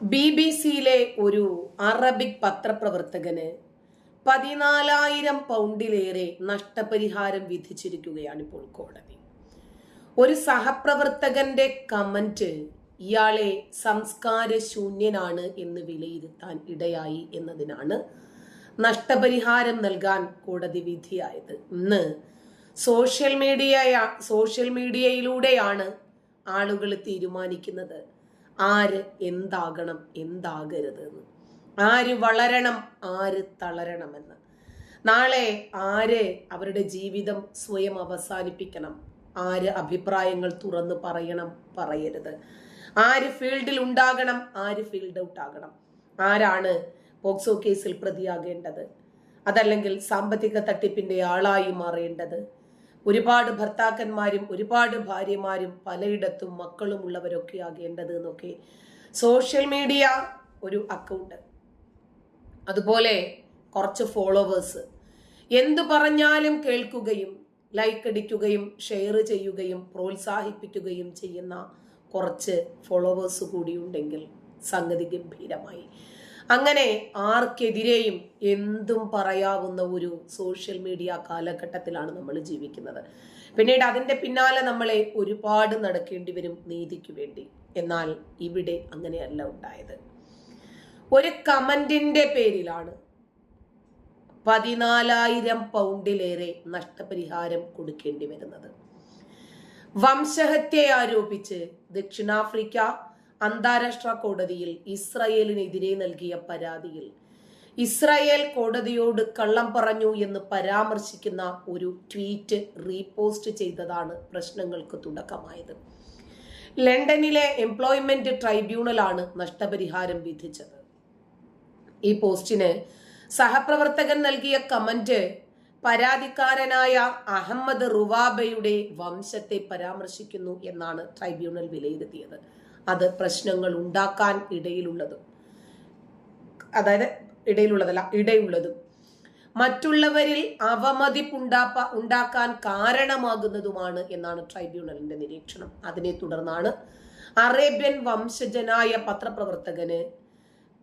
B B സിയിലെ ഒരു Arabic പത്രപ്രവർത്തകന് പതിനാലായിരം പൗണ്ടിലേറെ നഷ്ടപരിഹാരം വിധിച്ചിരിക്കുകയാണ് ഇപ്പോൾ കോടതി. ഒരു സഹപ്രവർത്തകന്റെ കമന്റ് ഇയാളെ സംസ്കാര ശൂന്യനാണ് എന്ന് വിലയിരുത്താൻ ഇടയായി എന്നതിനാണ് നഷ്ടപരിഹാരം നൽകാൻ കോടതി വിധിയായത്. ഇന്ന് സോഷ്യൽ മീഡിയ സോഷ്യൽ മീഡിയയിലൂടെയാണ് ആളുകൾ തീരുമാനിക്കുന്നത്. ആര് എന്താകണം എന്താകരുത് എന്ന് ആര് വളരണം ആര് തളരണമെന്ന്. നാളെ ആര് അവരുടെ ജീവിതം സ്വയം അവസാനിപ്പിക്കണം ആര് അഭിപ്രായങ്ങൾ തുറന്ന് പറയണം പറയരുത്. ആര് ഫീൽഡിൽ ഉണ്ടാകണം ആര് ഫീൽഡ് ഔട്ട് ആകണം ആരാണ് പോക്സോ കേസിൽ പ്രതിയാകേണ്ടത്? അതല്ലെങ്കിൽ സാമ്പത്തിക തട്ടിപ്പിന്റെ ആളായി മാറേണ്ടത്? ഒരുപാട് ഭർത്താക്കന്മാരും ഒരുപാട് ഭാര്യമാരും പലയിടത്തും മക്കളും ഉള്ളവരൊക്കെ ആകേണ്ടത് എന്നൊക്കെ സോഷ്യൽ മീഡിയ ഒരു അക്കൗണ്ട് അതുപോലെ കുറച്ച് ഫോളോവേഴ്സ് എന്തു പറഞ്ഞാലും കേൾക്കുകയും ലൈക്ക് അടിക്കുകയും ഷെയർ ചെയ്യുകയും പ്രോത്സാഹിപ്പിക്കുകയും ചെയ്യുന്ന കുറച്ച് ഫോളോവേഴ്സ് കൂടിയുണ്ടെങ്കിൽ സംഗതി ഗംഭീരമായി. അങ്ങനെ ആർക്കെതിരെയും എന്തും പറയാവുന്ന ഒരു സോഷ്യൽ മീഡിയ കാലഘട്ടത്തിലാണ് നമ്മൾ ജീവിക്കുന്നത്. പിന്നീട് അതിന്റെ പിന്നാലെ നമ്മളെ ഒരുപാട് നടക്കേണ്ടി വരും നീതിക്ക് വേണ്ടി. എന്നാൽ ഇവിടെ അങ്ങനെയല്ല ഉണ്ടായത്. ഒരു കമന്റിന്റെ പേരിലാണ് പതിനാലായിരം പൗണ്ടിലേറെ നഷ്ടപരിഹാരം കൊടുക്കേണ്ടി വരുന്നത്. വംശഹത്യ ആരോപിച്ച് ദക്ഷിണാഫ്രിക്ക അന്താരാഷ്ട്ര കോടതിയിൽ ഇസ്രയേലിനെതിരെ നൽകിയ പരാതിയിൽ. ഇസ്രായേൽ കോടതിയോട് കള്ളം പറഞ്ഞു എന്ന് പരാമർശിക്കുന്ന ഒരു ട്വീറ്റ് റീപോസ്റ്റ് ചെയ്തതാണ് പ്രശ്നങ്ങൾക്ക് തുടക്കമായത്. ലണ്ടനിലെ എംപ്ലോയ്മെന്റ് ട്രൈബ്യൂണലാണ് നഷ്ടപരിഹാരം വിധിച്ചത്. ഈ പോസ്റ്റിന് സഹപ്രവർത്തകൻ നൽകിയ കമന്റ് പരാതിക്കാരനായ അഹമ്മദ് റുവാബയുടെ വംശത്തെ പരാമർശിക്കുന്നു എന്നാണ് ട്രൈബ്യൂണൽ വിലയിരുത്തിയത്. അത് പ്രശ്നങ്ങൾ ഉണ്ടാക്കാൻ ഇടയിലുള്ളതും. അതായത് ഇടയിലുള്ളതല്ല ഇടയുള്ളതും. മറ്റുള്ളവരിൽ അവമതിപ്പുണ്ടാപ്പ ഉണ്ടാക്കാൻ കാരണമാകുന്നതുമാണ് എന്നാണ് ട്രൈബ്യൂണലിന്റെ നിരീക്ഷണം. അതിനെ തുടർന്നാണ് അറേബ്യൻ വംശജനായ പത്രപ്രവർത്തകന്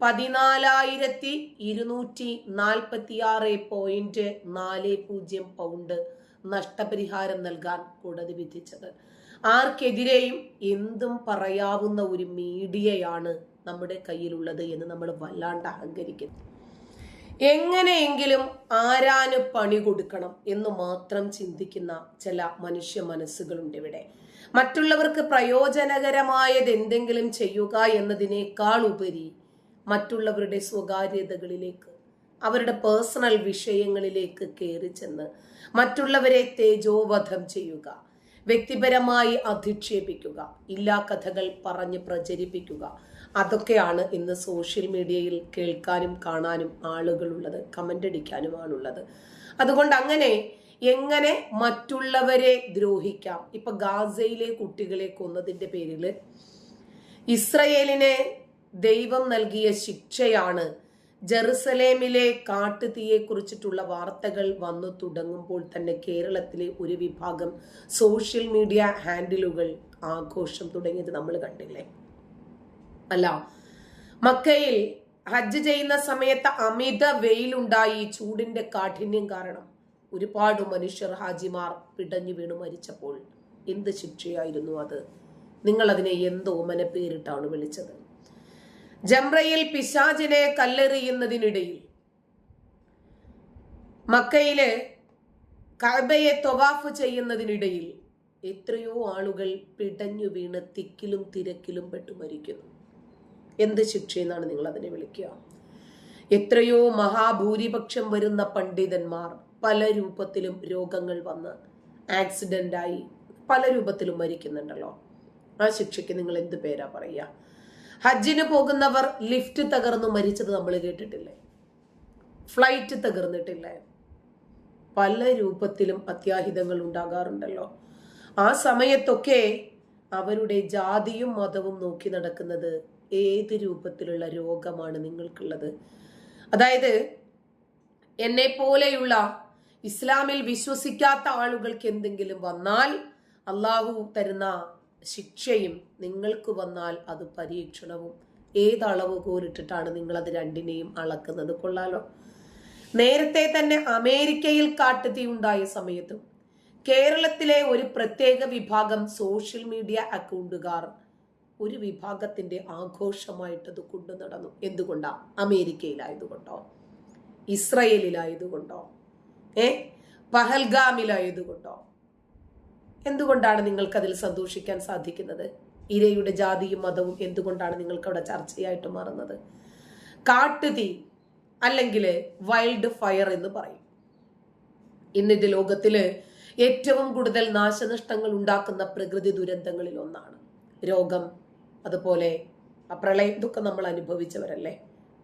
പതിനാലായിരത്തി ഇരുന്നൂറ്റി നാൽപ്പത്തി ആറ് പോയിന്റ് നാല് പൂജ്യം പൗണ്ട് നഷ്ടപരിഹാരം നൽകാൻ കോടതി വിധിച്ചത്. ആർക്കെതിരെയും എന്തും പറയാവുന്ന ഒരു മീഡിയയാണ് നമ്മുടെ കയ്യിലുള്ളത് എന്ന് നമ്മൾ വല്ലാണ്ട് അഹങ്കരിക്കുന്നു. എങ്ങനെയെങ്കിലും ആരാന് പണി കൊടുക്കണം എന്ന് മാത്രം ചിന്തിക്കുന്ന ചില മനുഷ്യ മനസ്സുകളുണ്ട് ഇവിടെ. മറ്റുള്ളവർക്ക് പ്രയോജനകരമായത് എന്തെങ്കിലും ചെയ്യുക എന്നതിനേക്കാൾ ഉപരി മറ്റുള്ളവരുടെ സ്വകാര്യതകളിലേക്ക് അവരുടെ പേഴ്സണൽ വിഷയങ്ങളിലേക്ക് കയറി ചെന്ന് മറ്റുള്ളവരെ തേജോവധം ചെയ്യുക. വ്യക്തിപരമായി അധിക്ഷേപിക്കുക ഇല്ലാ കഥകൾ പറഞ്ഞ് പ്രചരിപ്പിക്കുക. അതൊക്കെയാണ് ഇന്ന് സോഷ്യൽ മീഡിയയിൽ കേൾക്കാനും കാണാനും ആളുകളുള്ളത് കമന്റ് അടിക്കാനുമാണുള്ളത്. അതുകൊണ്ട് അങ്ങനെ എങ്ങനെ മറ്റുള്ളവരെ ദ്രോഹിക്കാം? ഇപ്പൊ ഗാസയിലെ കുട്ടികളെ കൊന്നതിന്റെ പേരിൽ ഇസ്രയേലിനെ ദൈവം നൽകിയ ശിക്ഷയാണ് ജെറുസലേമിലെ കാട്ടുതീയെ കുറിച്ചിട്ടുള്ള വാർത്തകൾ വന്നു തുടങ്ങുമ്പോൾ തന്നെ കേരളത്തിലെ ഒരു വിഭാഗം സോഷ്യൽ മീഡിയ ഹാൻഡിലുകൾ ആഘോഷം തുടങ്ങിയത് നമ്മൾ കണ്ടില്ലേ? അല്ല മക്കയിൽ ഹജ്ജ് ചെയ്യുന്ന സമയത്ത് അമിത വെയിലുണ്ടായി ചൂടിന്റെ കാഠിന്യം കാരണം ഒരുപാട് മനുഷ്യർ ഹാജിമാർ പിടഞ്ഞു വീണ് മരിച്ചപ്പോൾ എന്ത് ശിക്ഷയായിരുന്നു അത്? നിങ്ങൾ അതിനെ എന്തോ മനപ്പേരിട്ടാണ് പേരിട്ടാണ് വിളിച്ചത്. ജംറയിൽ പിശാചിനെ കല്ലെറിയുന്നതിനിടയിൽ മക്കയിലെ കഅബയെ തൊവാഫ് ചെയ്യുന്നതിനിടയിൽ എത്രയോ ആളുകൾ പിടഞ്ഞു വീണ് തിക്കിലും തിരക്കിലും പെട്ടു മരിക്കുന്നു. എന്ത് ശിക്ഷയെന്നാണ് നിങ്ങൾ അതിനെ വിളിക്കുക? എത്രയോ മഹാഭൂരിപക്ഷം വരുന്ന പണ്ഡിതന്മാർ പല രൂപത്തിലും രോഗങ്ങൾ വന്ന് ആക്സിഡന്റായി പല രൂപത്തിലും മരിക്കുന്നുണ്ടല്ലോ. ആ ശിക്ഷയ്ക്ക് നിങ്ങൾ എന്ത് പേരാ പറയുക? ഹജ്ജിന് പോകുന്നവർ ലിഫ്റ്റ് തകർന്നു മരിച്ചത് നമ്മൾ കേട്ടിട്ടില്ലേ? ഫ്ലൈറ്റ് തകർന്നിട്ടില്ലേ? പല രൂപത്തിലും അത്യാഹിതങ്ങൾ ഉണ്ടാകാറുണ്ടല്ലോ. ആ സമയത്തൊക്കെ അവരുടെ ജാതിയും മതവും നോക്കി നടക്കുന്നത് ഏത് രൂപത്തിലുള്ള രോഗമാണ് നിങ്ങൾക്കുള്ളത്? അതായത് എന്നെ പോലെയുള്ള ഇസ്ലാമിൽ വിശ്വസിക്കാത്ത ആളുകൾക്ക് എന്തെങ്കിലും വന്നാൽ അള്ളാഹു തരുന്ന ശിക്ഷയും നിങ്ങൾക്ക് വന്നാൽ അത് പരീക്ഷണവും. ഏത് അളവ് നിങ്ങൾ അത് രണ്ടിനെയും അളക്കുന്നത്? കൊള്ളാലോ. നേരത്തെ തന്നെ അമേരിക്കയിൽ കാട്ടുതീ ഉണ്ടായ സമയത്തും കേരളത്തിലെ ഒരു പ്രത്യേക വിഭാഗം സോഷ്യൽ മീഡിയ അക്കൗണ്ടുകാർ ഒരു വിഭാഗത്തിന്റെ ആഘോഷമായിട്ട് അത് കൊണ്ടു നടന്നു. എന്തുകൊണ്ടാ? അമേരിക്കയിലായതുകൊണ്ടോ? ഇസ്രയേലിലായതുകൊണ്ടോ? ഏ? പഹൽഗാമിലായതുകൊണ്ടോ? എന്തുകൊണ്ടാണ് നിങ്ങൾക്ക് അതിൽ സന്തോഷിക്കാൻ സാധിക്കുന്നത്? ഇരയുടെ ജാതിയും മതവും എന്തുകൊണ്ടാണ് നിങ്ങൾക്ക് അവിടെ ചർച്ചയായിട്ട് മാറുന്നത്? കാട്ടുതീ അല്ലെങ്കിൽ വൈൽഡ് ഫയർ എന്ന് പറയും. ഇന്നിത് ലോകത്തിൽ ഏറ്റവും കൂടുതൽ നാശനഷ്ടങ്ങൾ ഉണ്ടാക്കുന്ന പ്രകൃതി ദുരന്തങ്ങളിൽ ഒന്നാണ്. രോഗം അതുപോലെ പ്രളയം ഇതൊക്കെ നമ്മൾ അനുഭവിച്ചവരല്ലേ?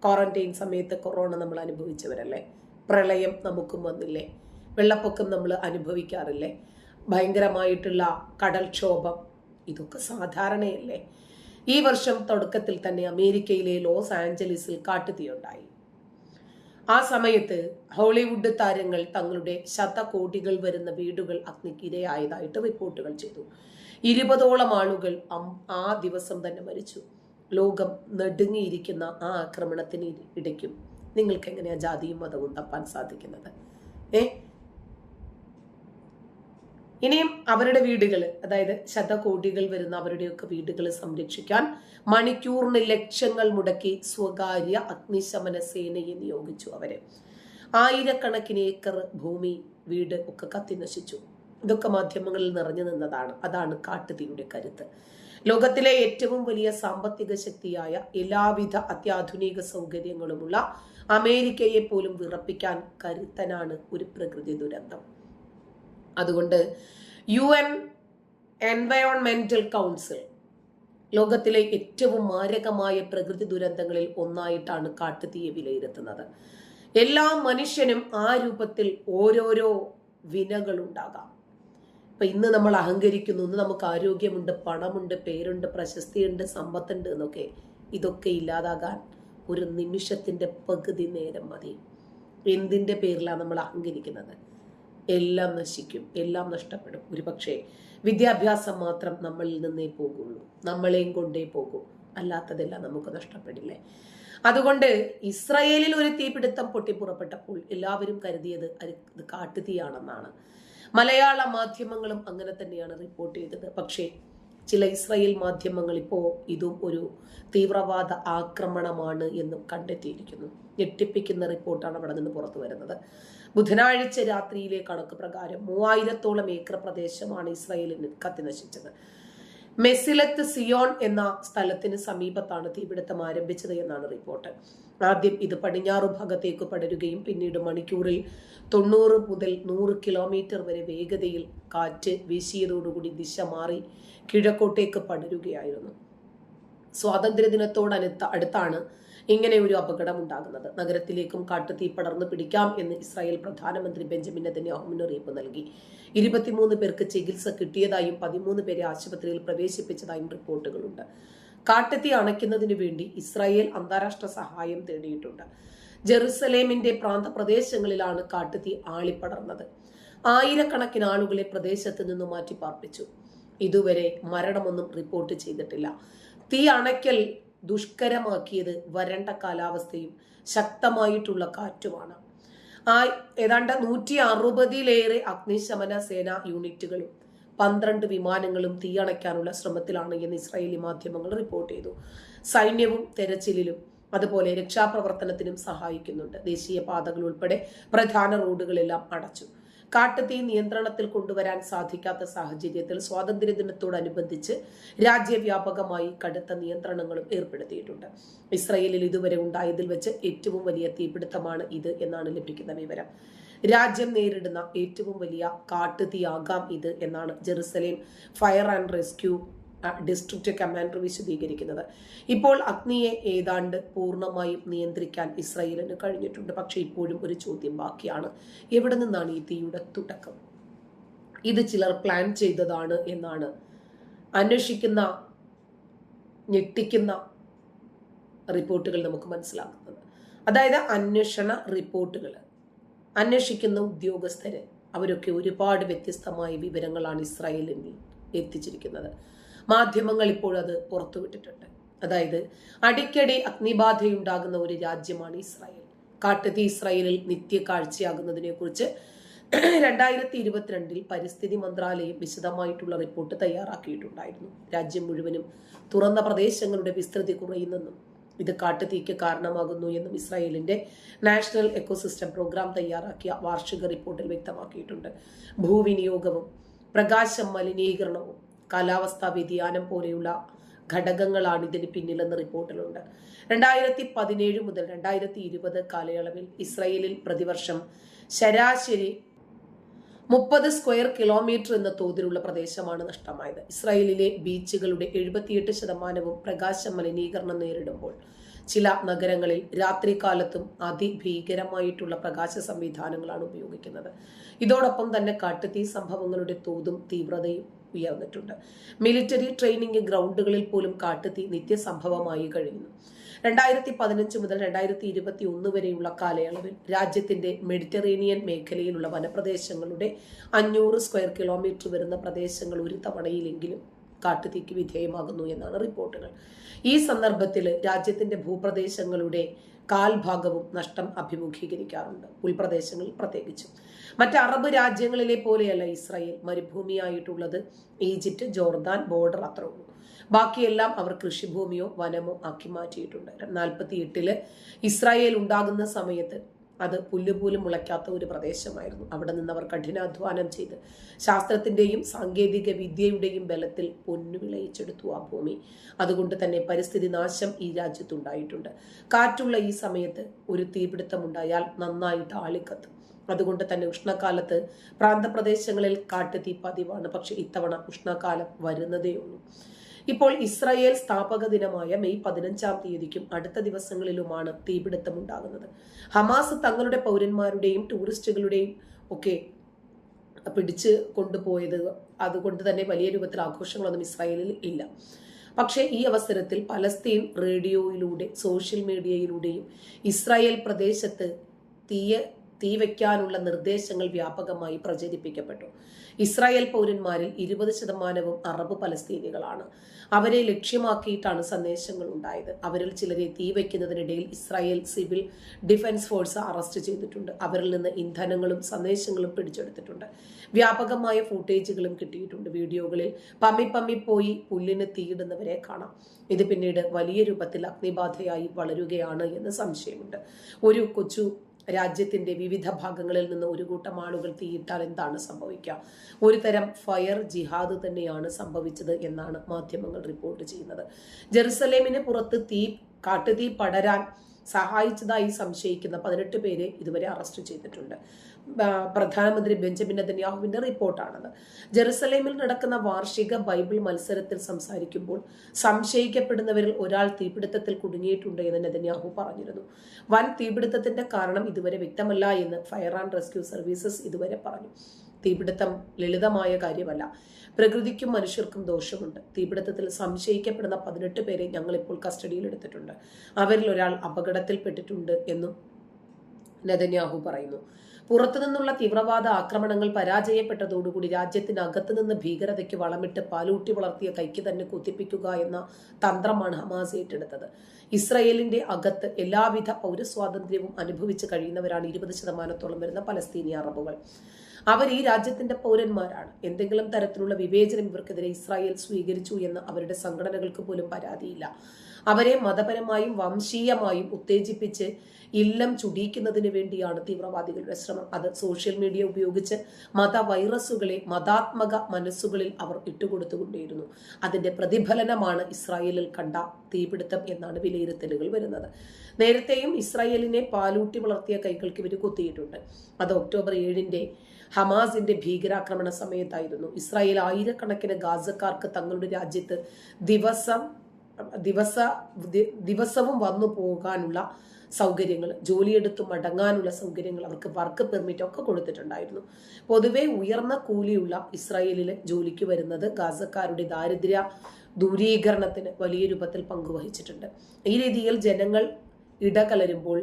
ക്വാറന്റൈൻ സമയത്ത് കൊറോണ നമ്മൾ അനുഭവിച്ചവരല്ലേ? പ്രളയം നമുക്കും വന്നില്ലേ? വെള്ളപ്പൊക്കം നമ്മൾ അനുഭവിക്കാറില്ലേ? ഭയങ്കരമായിട്ടുള്ള കടൽക്ഷോഭം. ഇതൊക്കെ സാധാരണയല്ലേ? ഈ വർഷം തുടക്കത്തിൽ തന്നെ അമേരിക്കയിലെ ലോസ് ആഞ്ചലീസിൽ കാട്ടുതീയുണ്ടായി. ആ സമയത്ത് ഹോളിവുഡ് താരങ്ങൾ തങ്ങളുടെ ശതകോടികൾ വരുന്ന വീടുകൾ അഗ്നിക്കിരയായതായിട്ട് റിപ്പോർട്ടുകൾ ചെയ്തു. ഇരുപതോളം ആളുകൾ ആ ദിവസം തന്നെ മരിച്ചു. ലോകം നെടുങ്ങിയിരിക്കുന്ന ആ ആക്രമണത്തിന് ഇടയ്ക്കും. നിങ്ങൾക്ക് എങ്ങനെയാ ജാതിയും മതവും തപ്പാൻ സാധിക്കുന്നത്? ഏ? ഇനിയും അവരുടെ വീടുകൾ അതായത് ശതകോടികൾ വരുന്ന അവരുടെയൊക്കെ വീടുകൾ സംരക്ഷിക്കാൻ മണിക്കൂറിന് ലക്ഷങ്ങൾ മുടക്കി സ്വകാര്യ അഗ്നിശമന സേനയെ നിയോഗിച്ചു അവരെ. ആയിരക്കണക്കിന് ഏക്കർ ഭൂമി വീട് ഒക്കെ കത്തി നശിച്ചു. ഇതൊക്കെ മാധ്യമങ്ങളിൽ നിറഞ്ഞു നിന്നതാണ്. അതാണ് കാട്ടുതീയുടെ കരുത്ത്. ലോകത്തിലെ ഏറ്റവും വലിയ സാമ്പത്തിക ശക്തിയായ എല്ലാവിധ അത്യാധുനിക സൗകര്യങ്ങളുമുള്ള അമേരിക്കയെ പോലും വിറപ്പിക്കാൻ കരുത്തനാണ് ഒരു പ്രകൃതി ദുരന്തം. അതുകൊണ്ട് യു എൻ എൻവയോൺമെന്റൽ കൗൺസിൽ ലോകത്തിലെ ഏറ്റവും മാരകമായ പ്രകൃതി ദുരന്തങ്ങളിൽ ഒന്നായിട്ടാണ് കാട്ടുതീയെ വിലയിരുത്തുന്നത്. എല്ലാ മനുഷ്യനും ആ രൂപത്തിൽ ഓരോരോ വിനകളുണ്ടാകാം ഇപ്പം ഇന്ന് നമ്മൾ അഹങ്കരിക്കുന്നു ഇന്ന് നമുക്ക് ആരോഗ്യമുണ്ട് പണമുണ്ട് പേരുണ്ട് പ്രശസ്തിയുണ്ട് സമ്പത്തുണ്ട് എന്നൊക്കെ ഇതൊക്കെ ഇല്ലാതാകാൻ ഒരു നിമിഷത്തിന്റെ പകുതി നേരം മതി. എന്തിന്റെ പേരിലാണ് നമ്മൾ അഹങ്കരിക്കുന്നത്? എല്ലാം നശിക്കും എല്ലാം നഷ്ടപ്പെടും. ഒരുപക്ഷെ വിദ്യാഭ്യാസം മാത്രം നമ്മളിൽ നിന്നേ പോകുള്ളൂ നമ്മളെയും കൊണ്ടേ പോകും. അല്ലാത്തതെല്ലാം നമുക്ക് നഷ്ടപ്പെടില്ലേ? അതുകൊണ്ട് ഇസ്രയേലിൽ ഒരു തീപിടുത്തം പൊട്ടിപ്പുറപ്പെട്ടപ്പോൾ എല്ലാവരും കരുതിയത് അത് കാട്ടുതീയാണെന്നാണ്. മലയാള മാധ്യമങ്ങളും അങ്ങനെ തന്നെയാണ് റിപ്പോർട്ട് ചെയ്തത്. പക്ഷേ ചില ഇസ്രായേൽ മാധ്യമങ്ങൾ ഇപ്പോൾ ഇതും ഒരു തീവ്രവാദ ആക്രമണമാണ് എന്നും കണ്ടെത്തിയിരിക്കുന്നു. ഞെട്ടിപ്പിക്കുന്ന റിപ്പോർട്ടാണ് അവിടെ നിന്ന് പുറത്തു വരുന്നത്. ബുധനാഴ്ച രാത്രിയിലെ കണക്ക് പ്രകാരം മൂവായിരത്തോളം ഏക്കർ പ്രദേശമാണ് ഇസ്രായേലിന് കത്തിനശിച്ചത്. മെസിലത്ത് സിയോൺ എന്ന സ്ഥലത്തിന് സമീപത്താണ് തീപിടുത്തം ആരംഭിച്ചത് എന്നാണ് റിപ്പോർട്ട്. ആദ്യം ഇത് പടിഞ്ഞാറു ഭാഗത്തേക്ക് പടരുകയും പിന്നീട് മണിക്കൂറിൽ തൊണ്ണൂറ് മുതൽ നൂറ് കിലോമീറ്റർ വരെ വേഗതയിൽ കാറ്റ് വീശിയതോടുകൂടി ദിശ മാറി കിഴക്കോട്ടേക്ക് പടരുകയായിരുന്നു. സ്വാതന്ത്ര്യദിനത്തോടനുത്ത അടുത്താണ് ഇങ്ങനെ ഒരു അപകടം ഉണ്ടാകുന്നത് നഗരത്തിലേക്കും കാട്ടുതീ പടർന്നു പിടിക്കാം എന്ന് ഇസ്രായേൽ പ്രധാനമന്ത്രി ബെഞ്ചമിൻ നെതന്യാഹു മുന്നറിയിപ്പ് നൽകി. ഇരുപത്തിമൂന്ന് പേർക്ക് ചികിത്സ കിട്ടിയതായും പതിമൂന്ന് പേരെ ആശുപത്രിയിൽ പ്രവേശിപ്പിച്ചതായും റിപ്പോർട്ടുകളുണ്ട്. കാട്ടുതീ അണയ്ക്കുന്നതിനു വേണ്ടി ഇസ്രായേൽ അന്താരാഷ്ട്ര സഹായം തേടിയിട്ടുണ്ട്. ജെറുസലേമിന്റെ പ്രാന്തപ്രദേശങ്ങളിലാണ് കാട്ടുതീ ആളിപ്പടർന്നത്. ആയിരക്കണക്കിന് ആളുകളെ പ്രദേശത്ത് നിന്ന് മാറ്റി പാർപ്പിച്ചു ഇതുവരെ മരണമൊന്നും റിപ്പോർട്ട് ചെയ്തിട്ടില്ല. തീ അണയ്ക്കൽ ദുഷ്കരമാക്കിയത് വരണ്ട കാലാവസ്ഥയും ശക്തമായിട്ടുള്ള കാറ്റുമാണ്. ആ ഏതാണ്ട് നൂറ്റി അറുപതിലേറെ അഗ്നിശമന സേനാ യൂണിറ്റുകളും പന്ത്രണ്ട് വിമാനങ്ങളും തീയണയ്ക്കാനുള്ള ശ്രമത്തിലാണ് എന്ന് ഇസ്രായേലി മാധ്യമങ്ങൾ റിപ്പോർട്ട് ചെയ്തു. സൈന്യവും തെരച്ചിലിലും അതുപോലെ രക്ഷാപ്രവർത്തനത്തിനും സഹായിക്കുന്നുണ്ട്. ദേശീയ പാതകൾ ഉൾപ്പെടെ പ്രധാന റോഡുകളെല്ലാം അടച്ചു. കാട്ടുതീ നിയന്ത്രണത്തിൽ കൊണ്ടുവരാൻ സാധിക്കാത്ത സാഹചര്യത്തിൽ സ്വാതന്ത്ര്യദിനത്തോടനുബന്ധിച്ച് രാജ്യവ്യാപകമായി കടുത്ത നിയന്ത്രണങ്ങളും ഏർപ്പെടുത്തിയിട്ടുണ്ട്. ഇസ്രയേലിൽ ഇതുവരെ ഉണ്ടായതിൽ വെച്ച് ഏറ്റവും വലിയ തീപിടുത്തമാണ് ഇത് എന്നാണ് ലഭിക്കുന്ന വിവരം. രാജ്യം നേരിടുന്ന ഏറ്റവും വലിയ കാട്ടുതീയാകാം ഇത് എന്നാണ് Jerusalem fire and rescue district commander വിശദീകരിക്കുന്നത്. ഇപ്പോൾ അഗ്നിയെ ഏതാണ്ട് പൂർണമായും നിയന്ത്രിക്കാൻ ഇസ്രയേലിന് കഴിഞ്ഞിട്ടുണ്ട്. പക്ഷേ ഇപ്പോഴും ഒരു ചോദ്യം ബാക്കിയാണ്. എവിടെ നിന്നാണ് ഈ തീയുടെ തുടക്കം? ഇത് ചിലർ പ്ലാൻ ചെയ്തതാണ് എന്നാണ് അന്വേഷിക്കുന്ന ഞെട്ടിക്കുന്ന റിപ്പോർട്ടുകൾ നമുക്ക് മനസ്സിലാക്കുന്നത് അതായത് അന്വേഷണ റിപ്പോർട്ടുകൾ അന്വേഷിക്കുന്ന ഉദ്യോഗസ്ഥര് അവരൊക്കെ ഒരുപാട് വ്യത്യസ്തമായ വിവരങ്ങളാണ് ഇസ്രായേലിൽ എത്തിച്ചിരിക്കുന്നത്. മാധ്യമങ്ങൾ ഇപ്പോൾ അത് പുറത്തുവിട്ടിട്ടുണ്ട് അതായത് അടിക്കടി അഗ്നിബാധയുണ്ടാകുന്ന ഒരു രാജ്യമാണ് ഇസ്രായേൽ. കാട്ടുതീ ഇസ്രായേലിൽ നിത്യ കാഴ്ചയാകുന്നതിനെ കുറിച്ച് രണ്ടായിരത്തി ഇരുപത്തിരണ്ടിൽ പരിസ്ഥിതി മന്ത്രാലയം വിശദമായിട്ടുള്ള റിപ്പോർട്ട് തയ്യാറാക്കിയിട്ടുണ്ടായിരുന്നു. രാജ്യം മുഴുവനും തുറന്ന പ്രദേശങ്ങളുടെ വിസ്തൃതി കുറയുന്നെന്നും ഇത് കാട്ടുതീക്ക് കാരണമാകുന്നു എന്നും ഇസ്രായേലിന്റെ നാഷണൽ എക്കോസിസ്റ്റം പ്രോഗ്രാം തയ്യാറാക്കിയ വാർഷിക റിപ്പോർട്ടിൽ വ്യക്തമാക്കിയിട്ടുണ്ട്. ഭൂവിനിയോഗവും പ്രകാശ മലിനീകരണവും കാലാവസ്ഥാ വ്യതിയാനം പോലെയുള്ള ഘടകങ്ങളാണ് ഇതിന് പിന്നിലെന്ന് റിപ്പോർട്ടിലുണ്ട്. രണ്ടായിരത്തി പതിനേഴ് മുതൽ രണ്ടായിരത്തി ഇരുപത് കാലയളവിൽ ഇസ്രയേലിൽ പ്രതിവർഷം ശരാശരി മുപ്പത് സ്ക്വയർ കിലോമീറ്റർ എന്ന തോതിലുള്ള പ്രദേശമാണ് നഷ്ടമായത്. ഇസ്രായേലിലെ ബീച്ചുകളുടെ എഴുപത്തിയെട്ട് ശതമാനവും പ്രകാശ മലിനീകരണം നേരിടുമ്പോൾ ചില നഗരങ്ങളിൽ രാത്രികാലത്തും അതിഭീകരമായിട്ടുള്ള പ്രകാശ സംവിധാനങ്ങളാണ് ഉപയോഗിക്കുന്നത്. ഇതോടൊപ്പം തന്നെ കാട്ടുതീ സംഭവങ്ങളുടെ തോതും തീവ്രതയും ഉയർന്നിട്ടുണ്ട്. മിലിറ്ററി ട്രെയിനിങ് ഗ്രൗണ്ടുകളിൽ പോലും കാട്ടുതീ നിത്യസംഭവമായി കഴിയുന്നു. രണ്ടായിരത്തി പതിനഞ്ച് മുതൽ രണ്ടായിരത്തി ഇരുപത്തി ഒന്ന് വരെയുള്ള കാലയളവിൽ രാജ്യത്തിന്റെ മെഡിറ്ററേനിയൻ മേഖലയിലുള്ള വനപ്രദേശങ്ങളുടെ അഞ്ഞൂറ് സ്ക്വയർ കിലോമീറ്റർ വരുന്ന പ്രദേശങ്ങൾ ഒരു തവണയിലെങ്കിലും കാട്ടുതീക്ക് വിധേയമാകുന്നു എന്നാണ് റിപ്പോർട്ടുകൾ. ഈ സന്ദർഭത്തിൽ രാജ്യത്തിന്റെ ഭൂപ്രദേശങ്ങളുടെ കാൽഭാഗവും നഷ്ടം അഭിമുഖീകരിക്കാറുണ്ട്. ഉൾപ്രദേശങ്ങളിൽ പ്രത്യേകിച്ചും. മറ്റ് അറബ് രാജ്യങ്ങളിലെ പോലെയല്ല ഇസ്രായേൽ മരുഭൂമിയായിട്ടുള്ളത്. ഈജിപ്റ്റ് ജോർദാൻ ബോർഡർ അത്ര ഉള്ളൂ. ബാക്കിയെല്ലാം അവർ കൃഷിഭൂമിയോ വനമോ ആക്കി മാറ്റിയിട്ടുണ്ട്. നാൽപ്പത്തി എട്ടിൽ ഇസ്രായേൽ ഉണ്ടാകുന്ന സമയത്ത് അത് പുല്ലുപോലും മുളയ്ക്കാത്ത ഒരു പ്രദേശമായിരുന്നു. അവിടെ നിന്ന് അവർ കഠിനാധ്വാനം ചെയ്ത് ശാസ്ത്രത്തിന്റെയും സാങ്കേതിക വിദ്യയുടെയും ബലത്തിൽ പൊന്നു വിളയിച്ചെടുത്തു ആ ഭൂമി. അതുകൊണ്ട് തന്നെ പരിസ്ഥിതി നാശം ഈ രാജ്യത്തുണ്ടായിട്ടുണ്ട്. കാറ്റുള്ള ഈ സമയത്ത് ഒരു തീപിടുത്തമുണ്ടായാൽ നന്നായിട്ട് ആളിക്കത്തും അതുകൊണ്ട് തന്നെ ഉഷ്ണകാലത്ത് പ്രാന്തപ്രദേശങ്ങളിൽ കാട്ടുതീ പതിവാണ്. പക്ഷെ ഇത്തവണ ഉഷ്ണകാലം വരുന്നതേ ഉള്ളൂ ഇപ്പോൾ ഇസ്രായേൽ സ്ഥാപക ദിനമായ മെയ് പതിനഞ്ചാം തീയതിക്കും അടുത്ത ദിവസങ്ങളിലുമാണ് തീപിടുത്തം ഉണ്ടാകുന്നത്. ഹമാസ് തങ്ങളുടെ പൗരന്മാരുടെയും ടൂറിസ്റ്റുകളുടെയും ഒക്കെ പിടിച്ച് കൊണ്ടുപോയത് അതുകൊണ്ട് തന്നെ വലിയ രൂപത്തിൽ ആഘോഷങ്ങളൊന്നും ഇസ്രായേലിൽ ഇല്ല. പക്ഷേ ഈ അവസരത്തിൽ പലസ്തീൻ റേഡിയോയിലൂടെ സോഷ്യൽ മീഡിയയിലൂടെയും ഇസ്രായേൽ പ്രദേശത്ത് തീയ തീവയ്ക്കാനുള്ള നിർദ്ദേശങ്ങൾ വ്യാപകമായി പ്രചരിപ്പിക്കപ്പെട്ടു. ഇസ്രായേൽ പൗരന്മാരിൽ ഇരുപത് ശതമാനവും അറബ് പലസ്തീനികളാണ്. അവരെ ലക്ഷ്യമാക്കിയിട്ടാണ് സന്ദേശങ്ങൾ ഉണ്ടായത്. അവരിൽ ചിലരെ തീ വയ്ക്കുന്നതിനിടയിൽ Israel civil defence force arrest ചെയ്തിട്ടുണ്ട്. അവരിൽ നിന്ന് ഇന്ധനങ്ങളും സന്ദേശങ്ങളും പിടിച്ചെടുത്തിട്ടുണ്ട്. വ്യാപകമായ ഫൂട്ടേജുകളും കിട്ടിയിട്ടുണ്ട്. വീഡിയോകളിൽ പമ്മി പമ്മി പോയി പുല്ലിന് തീയിടുന്നവരെ കാണാം. ഇത് പിന്നീട് വലിയ രൂപത്തിൽ അഗ്നിബാധയായി വളരുകയാണ് എന്ന് സംശയമുണ്ട്. ഒരു കൊച്ചു രാജ്യത്തിന്റെ വിവിധ ഭാഗങ്ങളിൽ നിന്ന് ഒരു കൂട്ടം ആളുകൾ തീയിട്ടാൽ എന്താണ് സംഭവിക്കുക? ഒരു തരം ഫയർ ജിഹാദ് തന്നെയാണ് സംഭവിച്ചത് എന്നാണ് മാധ്യമങ്ങൾ റിപ്പോർട്ട് ചെയ്യുന്നത്. ജെറുസലേമിന് പുറത്ത് തീ കാട്ടുതീ പടരാൻ സഹായിച്ചതായി സംശയിക്കുന്ന പതിനെട്ട് പേരെ ഇതുവരെ അറസ്റ്റ് ചെയ്തിട്ടുണ്ട്. പ്രധാനമന്ത്രി ബെഞ്ചമിൻ നെതന്യാഹുവിന്റെ റിപ്പോർട്ടാണത്. ജെറുസലേമിൽ നടക്കുന്ന വാർഷിക ബൈബിൾ മത്സരത്തിൽ സംസാരിക്കുമ്പോൾ സംശയിക്കപ്പെടുന്നവരിൽ ഒരാൾ തീപിടുത്തത്തിൽ കുടുങ്ങിയിട്ടുണ്ട് എന്ന് നെതന്യാഹു പറഞ്ഞിരുന്നു. വൻ തീപിടുത്തത്തിന്റെ കാരണം ഇതുവരെ വ്യക്തമല്ല എന്ന് ഫയർ ആൻഡ് റെസ്ക്യൂ സർവീസസ് ഇതുവരെ പറഞ്ഞു. തീപിടുത്തം ലളിതമായ കാര്യമല്ല. പ്രകൃതിക്കും മനുഷ്യർക്കും ദോഷമുണ്ട്. തീപിടുത്തത്തിൽ സംശയിക്കപ്പെടുന്ന പതിനെട്ട് പേരെ ഞങ്ങളിപ്പോൾ കസ്റ്റഡിയിൽ എടുത്തിട്ടുണ്ട്. അവരിൽ ഒരാൾ അപകടത്തിൽപ്പെട്ടിട്ടുണ്ട് എന്നും നെതന്യാഹു പറയുന്നു. പുറത്തുനിന്നുള്ള തീവ്രവാദ ആക്രമണങ്ങൾ പരാജയപ്പെട്ടതോടുകൂടി രാജ്യത്തിനകത്ത് നിന്ന് ഭീകരതയ്ക്ക് വളമിട്ട് പാലൂട്ടി വളർത്തിയ കൈക്ക് തന്നെ കുത്തിപ്പിക്കുക എന്ന തന്ത്രമാണ് ഹമാസ് ഏറ്റെടുത്തത്. ഇസ്രയേലിന്റെ അകത്ത് എല്ലാവിധ പൗരസ്വാതന്ത്ര്യവും അനുഭവിച്ച് കഴിയുന്നവരാണ് ഇരുപത് ശതമാനത്തോളം വരുന്ന പലസ്തീനി അറബുകൾ. അവർ ഈ രാജ്യത്തിന്റെ പൗരന്മാരാണ്. എന്തെങ്കിലും തരത്തിലുള്ള വിവേചനം ഇവർക്കെതിരെ ഇസ്രായേൽ സ്വീകരിച്ചു എന്ന് അവരുടെ സംഘടനകൾക്ക് പോലും പരാതിയില്ല. അവരെ മതപരമായും വംശീയമായും ഉത്തേജിപ്പിച്ച് ഇല്ലം ചുടിക്കുന്നതിന് വേണ്ടിയാണ് തീവ്രവാദികളുടെ ശ്രമം. അത് സോഷ്യൽ മീഡിയ ഉപയോഗിച്ച് മത വൈറസുകളെ മതാത്മക മനസ്സുകളിൽ അവർ ഇട്ടുകൊടുത്തുകൊണ്ടേയിരുന്നു. അതിന്റെ പ്രതിഫലനമാണ് ഇസ്രായേലിൽ കണ്ട തീപിടുത്തം എന്നാണ് വിലയിരുത്തലുകൾ വരുന്നത്. നേരത്തെയും ഇസ്രായേലിനെ പാലൂട്ടി വളർത്തിയ കൈകൾക്ക് ഇവർ കുത്തിയിട്ടുണ്ട്. അത് ഒക്ടോബർ ഏഴിന്റെ ഹമാസിന്റെ ഭീകരാക്രമണ സമയത്തായിരുന്നു. ഇസ്രായേൽ ആയിരക്കണക്കിന് ഗാസക്കാർക്ക് തങ്ങളുടെ രാജ്യത്ത് ദിവസം ദിവസ ദിവസവും വന്നു പോകാനുള്ള സൗകര്യങ്ങൾ ജോലിയെടുത്ത് മടങ്ങാനുള്ള സൗകര്യങ്ങൾ അവർക്ക് വർക്ക് പെർമിറ്റ് ഒക്കെ കൊടുത്തിട്ടുണ്ടായിരുന്നു. പൊതുവെ ഉയർന്ന കൂലിയുള്ള ഇസ്രായേലിൽ ജോലിക്ക് വരുന്നത് ഗാസക്കാരുടെ ദാരിദ്ര്യ ദൂരീകരണത്തിന് വലിയ രൂപത്തിൽ പങ്കുവഹിച്ചിട്ടുണ്ട്. ഈ രീതിയിൽ ജനങ്ങൾ ഇടകലരുമ്പോൾ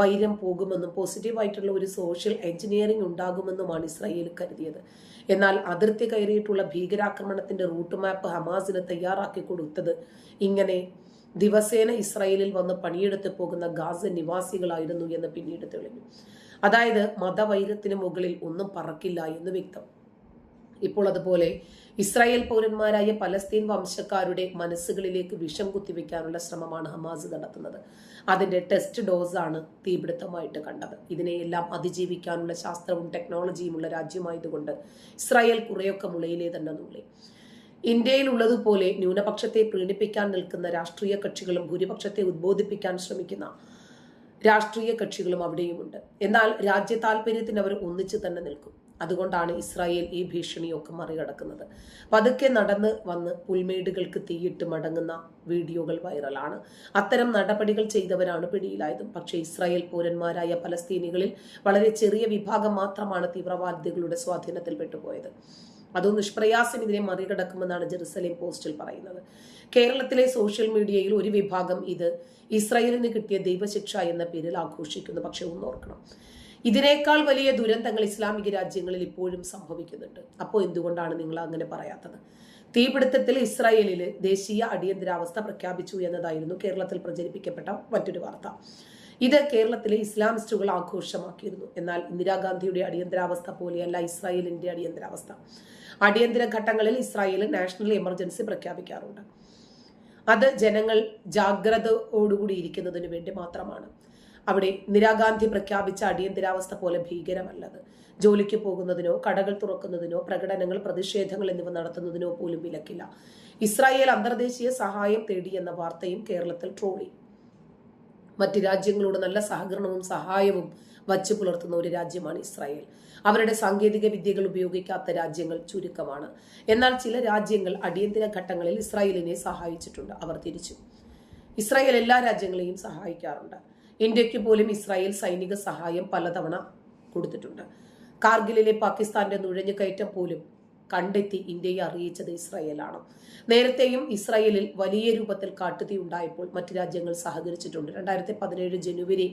വൈരം പോകുമെന്നും പോസിറ്റീവായിട്ടുള്ള ഒരു സോഷ്യൽ എഞ്ചിനീയറിംഗ് ഉണ്ടാകുമെന്നുമാണ് ഇസ്രായേൽ കരുതിയത്. എന്നാൽ അതിർത്തി കയറിയിട്ടുള്ള ഭീകരാക്രമണത്തിന്റെ റൂട്ട് മാപ്പ് ഹമാസിന് തയ്യാറാക്കി കൊടുത്തത് ഇങ്ങനെ ദിവസേന ഇസ്രായേലിൽ വന്ന് പണിയെടുത്ത് പോകുന്ന ഗാസ നിവാസികളായിരുന്നു എന്ന് പിന്നീട് തെളിഞ്ഞു. അതായത് മതവൈരത്തിന് മുകളിൽ ഒന്നും പറക്കില്ല എന്ന് വ്യക്തം. ഇപ്പോൾ അതുപോലെ ഇസ്രായേൽ പൗരന്മാരായ പലസ്തീൻ വംശക്കാരുടെ മനസ്സുകളിലേക്ക് വിഷം കുത്തിവെക്കാനുള്ള ശ്രമമാണ് ഹമാസ് നടത്തുന്നത്. അതിന്റെ ടെസ്റ്റ് ഡോസാണ് തീപിടുത്തമായിട്ട് കണ്ടത്. ഇതിനെയെല്ലാം അതിജീവിക്കാനുള്ള ശാസ്ത്രവും ടെക്നോളജിയും ഉള്ള രാജ്യമായതുകൊണ്ട് ഇസ്രായേൽ കുറെയൊക്കെ മുളയിലേ തന്നെ നുള്ളി ഇന്ത്യയിൽ ഉള്ളതുപോലെ ന്യൂനപക്ഷത്തെ പ്രീണിപ്പിക്കാൻ നിൽക്കുന്ന രാഷ്ട്രീയ കക്ഷികളും ഭൂരിപക്ഷത്തെ ഉദ്ബോധിപ്പിക്കാൻ ശ്രമിക്കുന്ന രാഷ്ട്രീയ കക്ഷികളും അവിടെയുമുണ്ട്. എന്നാൽ രാജ്യ താല്പര്യത്തിന് അവർ ഒന്നിച്ചു തന്നെ നിൽക്കും. അതുകൊണ്ടാണ് ഇസ്രായേൽ ഈ ഭീഷണിയൊക്കെ മറികടക്കുന്നത്. പതുക്കെ നടന്ന് വന്ന് പുൽമേടുകൾക്ക് തീയിട്ട് മടങ്ങുന്ന വീഡിയോകൾ വൈറലാണ്. അത്തരം നടപടികൾ ചെയ്തവരാണ് പിടിയിലായതും. പക്ഷേ ഇസ്രായേൽ പൗരന്മാരായ പലസ്തീനികളിൽ വളരെ ചെറിയ വിഭാഗം മാത്രമാണ് തീവ്രവാദികളുടെ സ്വാധീനത്തിൽ പെട്ടുപോയത്. അതും നിഷ്പ്രയാസം ഇതിനെ മറികടക്കുമെന്നാണ് ജെറുസലേം പോസ്റ്റിൽ പറയുന്നത്. കേരളത്തിലെ സോഷ്യൽ മീഡിയയിൽ ഒരു വിഭാഗം ഇത് ഇസ്രായേലിന് കിട്ടിയ ദൈവശിക്ഷ എന്ന പേരിൽ ആഘോഷിക്കുന്നു. പക്ഷെ ഒന്നോർക്കണം. ഇതിനേക്കാൾ വലിയ ദുരന്തങ്ങൾ ഇസ്ലാമിക രാജ്യങ്ങളിൽ ഇപ്പോഴും സംഭവിക്കുന്നുണ്ട്. അപ്പോൾ എന്തുകൊണ്ടാണ് നിങ്ങൾ അങ്ങനെ പറയാത്തത്? തീപിടുത്തത്തിൽ ഇസ്രായേലിൽ ദേശീയ അടിയന്തരാവസ്ഥ പ്രഖ്യാപിച്ചു എന്നതായിരുന്നു കേരളത്തിൽ പ്രചരിപ്പിക്കപ്പെട്ട മറ്റൊരു വാർത്ത. ഇത് കേരളത്തിലെ ഇസ്ലാമിസ്റ്റുകൾ ആഘോഷമാക്കിയിരുന്നു. എന്നാൽ ഇന്ദിരാഗാന്ധിയുടെ അടിയന്തരാവസ്ഥ പോലെയല്ല ഇസ്രായേലിന്റെ അടിയന്തരാവസ്ഥ. അടിയന്തര ഘട്ടങ്ങളിൽ ഇസ്രായേൽ നാഷണൽ എമർജൻസി പ്രഖ്യാപിക്കാറുണ്ട്. അത് ജനങ്ങൾ ജാഗ്രതയോടുകൂടി ഇരിക്കുന്നതിന് വേണ്ടി മാത്രമാണ്. അവിടെ ഇന്ദിരാഗാന്ധി പ്രഖ്യാപിച്ച അടിയന്തരാവസ്ഥ പോലെ ഭീകരമല്ലത്. ജോലിക്ക് പോകുന്നതിനോ കടകൾ തുറക്കുന്നതിനോ പ്രകടനങ്ങൾ പ്രതിഷേധങ്ങൾ എന്നിവ നടത്തുന്നതിനോ പോലും വിലക്കില്ല. ഇസ്രായേൽ അന്തർദേശീയ സഹായം തേടിയെന്ന വാർത്തയും കേരളത്തിൽ ട്രോളി. മറ്റ് രാജ്യങ്ങളോട് നല്ല സഹകരണവും സഹായവും വച്ചു പുലർത്തുന്ന ഒരു രാജ്യമാണ് ഇസ്രായേൽ. അവരുടെ സാങ്കേതിക വിദ്യകൾ ഉപയോഗിക്കാത്ത രാജ്യങ്ങൾ ചുരുക്കമാണ്. എന്നാൽ ചില രാജ്യങ്ങൾ അടിയന്തര ഘട്ടങ്ങളിൽ ഇസ്രായേലിനെ സഹായിച്ചിട്ടുണ്ട്. അവർ തിരിച്ചു. ഇസ്രായേൽ എല്ലാ രാജ്യങ്ങളെയും സഹായിക്കാറുണ്ട്. ഇന്ത്യയ്ക്ക് പോലും ഇസ്രായേൽ സൈനിക സഹായം പലതവണ കൊടുത്തിട്ടുണ്ട്. കാർഗിലിലെ പാകിസ്ഥാന്റെ നുഴഞ്ഞുകയറ്റം പോലും കണ്ടെത്തി ഇന്ത്യയെ അറിയിച്ചത് ഇസ്രായേലാണ്. നേരത്തെയും ഇസ്രായേലിൽ വലിയ രൂപത്തിൽ കാട്ടുതീ ഉണ്ടായപ്പോൾ മറ്റു രാജ്യങ്ങൾ സഹകരിച്ചിട്ടുണ്ട്. രണ്ടായിരത്തി പതിനേഴ് ജനുവരി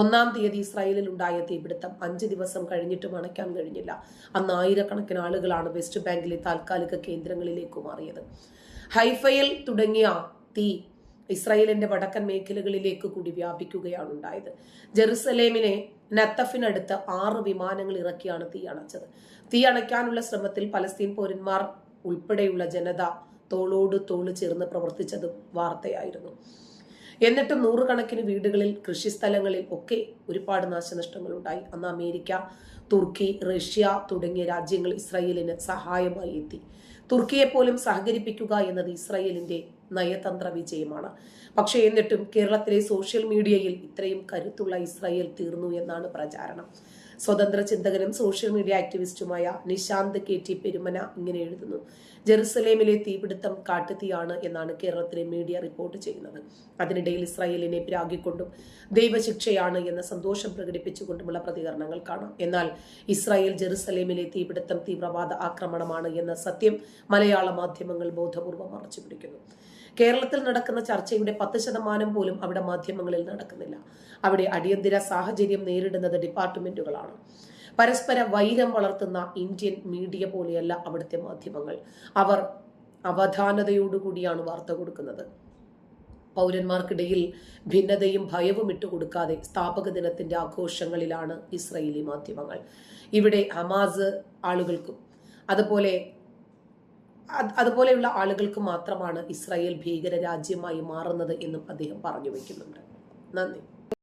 ഒന്നാം തീയതി ഇസ്രായേലിൽ ഉണ്ടായ തീപിടുത്തം അഞ്ച് ദിവസം കഴിഞ്ഞിട്ടും അണയ്ക്കാൻ കഴിഞ്ഞില്ല. അന്ന് ആയിരക്കണക്കിന് ആളുകളാണ് വെസ്റ്റ് ബാങ്കിലെ താൽക്കാലിക കേന്ദ്രങ്ങളിലേക്ക് മാറിയത്. ഹൈഫയിൽ തുടങ്ങിയ തീ ഇസ്രായേലിന്റെ വടക്കൻ മേഖലകളിലേക്ക് കൂടി വ്യാപിക്കുകയാണ് ഉണ്ടായത്. ജെറുസലേമിനെ നത്തഫിനടുത്ത് ആറ് വിമാനങ്ങൾ ഇറക്കിയാണ് തീ അണച്ചത്. തീ അണയ്ക്കാനുള്ള ശ്രമത്തിൽ പലസ്തീൻ പൗരന്മാർ ഉൾപ്പെടെയുള്ള ജനത തോളോട് തോൾ ചേർന്ന് പ്രവർത്തിച്ചതും വാർത്തയായിരുന്നു. എന്നിട്ടും നൂറുകണക്കിന് വീടുകളിൽ കൃഷിസ്ഥലങ്ങളിൽ ഒക്കെ ഒരുപാട് നാശനഷ്ടങ്ങൾ ഉണ്ടായി അന്ന് അമേരിക്ക തുർക്കി റഷ്യ തുടങ്ങിയ രാജ്യങ്ങൾ ഇസ്രായേലിന് സഹായമായി എത്തി. തുർക്കിയെ പോലും സഹകരിപ്പിക്കുക എന്നത് ഇസ്രായേലിന്റെ നയതന്ത്ര വിജയമാണ്. പക്ഷേ എന്നിട്ടും കേരളത്തിലെ സോഷ്യൽ മീഡിയയിൽ ഇത്രയും കരുത്തുള്ള ഇസ്രായേൽ തീർന്നു എന്നാണ് പ്രചാരണം. സ്വതന്ത്ര ചിന്തകനും സോഷ്യൽ മീഡിയ ആക്ടിവിസ്റ്റുമായ നിശാന്ത് കെ ടി പെരുമന ഇങ്ങനെ എഴുതുന്നു. ജെറുസലേമിലെ തീപിടുത്തം കാട്ടുതീയാണ് എന്നാണ് കേരളത്തിലെ മീഡിയ റിപ്പോർട്ട് ചെയ്യുന്നത്. അതിനിടയിൽ ഇസ്രായേലിനെ പിരാഗിക്കൊണ്ടും ദൈവശിക്ഷയാണ് എന്ന സന്തോഷം പ്രകടിപ്പിച്ചുകൊണ്ടുമുള്ള പ്രതികരണങ്ങൾ കാണാം. എന്നാൽ ഇസ്രായേൽ ജെറുസലേമിലെ തീപിടുത്തം തീവ്രവാദ ആക്രമണമാണ് എന്ന സത്യം മലയാള മാധ്യമങ്ങൾ ബോധപൂർവം മറച്ചു പിടിക്കുന്നു. കേരളത്തിൽ നടക്കുന്ന ചർച്ചയുടെ പത്ത് ശതമാനം പോലും അവിടെ മാധ്യമങ്ങളിൽ നടക്കുന്നില്ല. അവിടെ അടിയന്തര സാഹചര്യം നേരിടുന്നത് ഡിപ്പാർട്ട്മെന്റുകളാണ് പരസ്പര വൈരം വളർത്തുന്ന ഇന്ത്യൻ മീഡിയ പോലെയല്ല അവിടുത്തെ മാധ്യമങ്ങൾ. അവർ അവധാനതയോടുകൂടിയാണ് വാർത്ത കൊടുക്കുന്നത്. പൗരന്മാർക്കിടയിൽ ഭിന്നതയും ഭയവും ഇട്ടുകൊടുക്കാതെ സ്ഥാപക ദിനത്തിന്റെ ആഘോഷങ്ങളിലാണ് ഇസ്രയേലി മാധ്യമങ്ങൾ. ഇവിടെ ഹമാസ് ആളുകൾക്കും അതുപോലെ അതുപോലെയുള്ള ആളുകൾക്ക് മാത്രമാണ് ഇസ്രായേൽ ഭീകര രാജ്യമായി മാറുന്നത് എന്നും അദ്ദേഹം പറഞ്ഞു വയ്ക്കുന്നുണ്ട് നന്ദി.